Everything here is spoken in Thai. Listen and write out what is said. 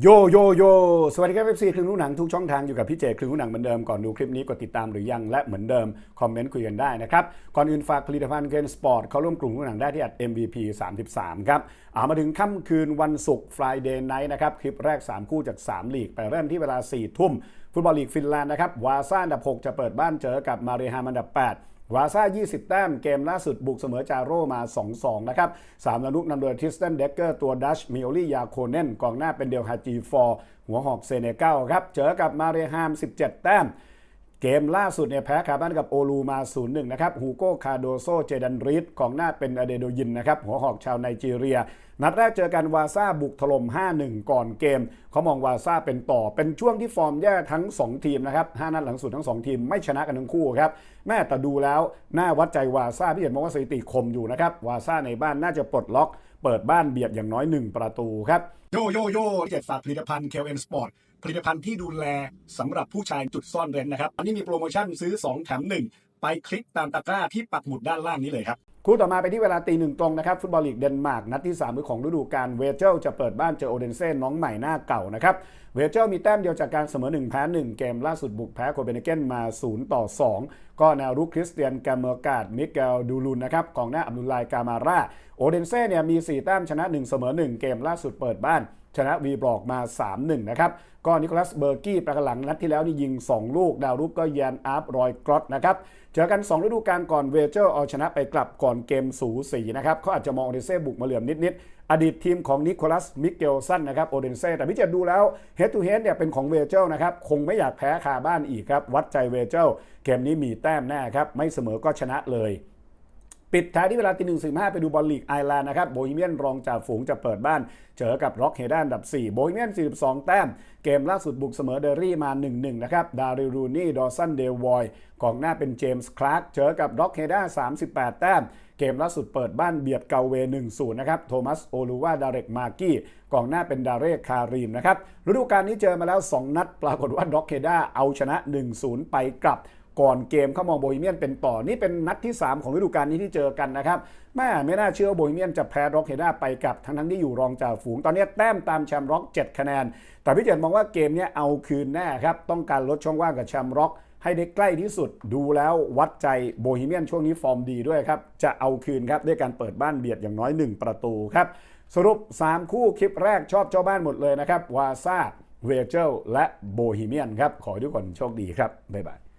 โยโยโยสวัสดีครับเอฟซีครึ่งรู้หนังทุกช่องทางอยู่กับพี่เจครึ่งรู้หนังเหมือนเดิมก่อนดูคลิปนี้กดติดตามหรือยังและเหมือนเดิม คอมเมนต์คุยกันได้นะครับ ก่อนอื่นฝากผลิตภัณฑ์เกนสปอร์ตเข้าร่วมกลุ่มรู้หนังได้ที่อัด MVP 33 ครับเอามาถึงค่ำคืนวันศุกร์ Friday Night นะครับ คลิปแรก 3 คู่จาก 3 ลีก ไปเริ่มที่เวลา 4 ทุ่ม ฟุตบอลลีกฟินแลนด์นะครับวาซ่าอันดับ 6 จะเปิดบ้านเจอกับมาเรฮามอันดับ 8 วาซ่า 20 แต้มเกมล่าสุดบุกเสมอจาโรมา 2-2 นะครับสามนานุกนำโดยทิสตันเดกเกอร์ตัวดัชมิโอลี่ยาโคเนนกองหน้าเป็นเดลฮาจีฟอร์หัวหอกเซเนกัลครับเจอกับมาเรฮาม 17 แต้ม เกมล่าสุดเนี่ยแพ้คาบ้านกับโอลูมา 0-1 นะครับฮูโก้คาโดโซเจดันริดของหน้าเป็นอเดโดยินนะครับ หัวหอกชาวไนจีเรีย นัดแรกเจอกันวาซาบุกถล่ม 5-1 ก่อนเกม เขามองวาซาเป็นต่อเป็นช่วงที่ฟอร์มแย่ทั้ง 2 ทีมนะครับ 5 นัดหลังสุดทั้ง 2 ทีมไม่ชนะกันทั้งคู่ครับ แม่แต่ดูแล้วน่าวัดใจวาซาพี่เห็นมองว่าสถิติคมอยู่นะครับวาซาในบ้านน่าจะปลดล็อก เปิดบ้านเบียดอย่างน้อย 1 ประตูครับโยโยโย่เจ็ดฝากผลิตภัณฑ์ KLM Sport ผลิตภัณฑ์ที่ดูแลสำหรับผู้ชายจุดซ่อนเร้นนะครับอันนี้มีโปรโมชั่นซื้อ 2 แถม 1 ไปคลิกตามตะกร้าที่ปักหมุดด้านล่างนี้เลยครับคู่ต่อมาไปที่เวลาตีหนึ่งตรงนะครับฟุตบอลลีกเดนมาร์กนัดที่3มือของฤดูกาลเวเจลจะเปิดบ้านเจอโอเดนเซ่น้องใหม่หน้าเก่านะครับเวเจลมีแต้มเดียวจากการเสมอ1แพ้1 เกมล่าสุดบุกแพ้โคเปนเฮเกนมา 0 ต่อ 2 ก็แนวรุกคริสเตียนกาเมอร์กาดมิเกลดูลุนนะครับกองหน้าอับดุลไลกามาร่าโอเดนเซ่เนี่ยมี 4 แต้มชนะ 1 เสมอ 1 เกมล่าสุดเปิดบ้าน ชนะวีบรอกมา 3-1 นะครับ ก็นิโคลัสเบอร์กี้ประกันหลังนัดที่แล้วนี่ยิง 2 ลูก ดาวรุกก็แยนอาร์ฟรอยกรอตนะครับ เจอกัน 2 ฤดูกาลก่อนเวเจอร์เอาชนะไปกลับก่อนเกมสูสีนะครับเขาอาจจะมองโอเดนเซ่บุกมาเหลื่อมนิด ๆ อดีตทีมของนิโคลัสมิเกลสันนะครับโอเดนเซ่แต่พี่เจดูแล้วเฮดทูเฮดเนี่ยเป็นของเวเจลนะครับคงไม่อยากแพ้คาบ้านอีกครับวัดใจเวเจลเกมนี้มีแต้มแน่ครับไม่เสมอก็ชนะเลย ปิดท้ายที่เวลาตีหนึ่งสิบห้าไปดูบอลลีกไอร์แลนด์นะครับโบฮีเมียนรองจ่าฝูงจะเปิดบ้าน เจอกับร็อกเฮด้าอันดับ 4 โบฮีเมียน 42 แต้ม เกมล่าสุดบุกเสมอเดอรี่มา 1-1 นะครับ ดาริรูนี่ ดอสันเดลวอยกองหน้าเป็นเจมส์คลาร์กเจอกับร็อกเฮด้า 38 แต้ม เกมล่าสุดเปิดบ้านเบียดเกาเว 1-0 นะครับ โทมัส โอลูวา ดาเรกมากี้กองหน้าเป็นดาเรกคารีมนะครับฤดูกาลนี้เจอมาแล้ว 2 นัด ปรากฏว่าร็อกเฮด้าเอาชนะ 1-0 ไปกลับ ก่อนเกมเขามองโบฮีเมียนเป็นต่อ นี่เป็นนัดที่ 3 ของฤดูกาลนี้ที่เจอกันนะครับแม่ไม่น่าเชื่อโบฮีเมียนจะแพ้ร็อกเฮด้าไปกับทั้งทั้งที่อยู่รองจ่าฝูง ตอนนี้แต้มตามแชมป์ร็อก7คะแนน แต่พี่เจตมองว่าเกมนี้เอาคืนแน่ครับ ต้องการลดช่องว่างกับแชมป์ร็อกให้ได้ใกล้ที่สุดดูแล้ววัดใจโบฮีเมียนช่วงนี้ฟอร์มดีด้วยครับ จะเอาคืนครับด้วยการเปิดบ้านเบียดอย่างน้อย 1 ประตูครับ สรุป 3 คู่คลิปแรกชอบเจ้าบ้านหมดเลยนะครับวาซาเวเจลและโบฮีเมียนครับขอให้ทุกคนโชคดีครับบ๊ายบาย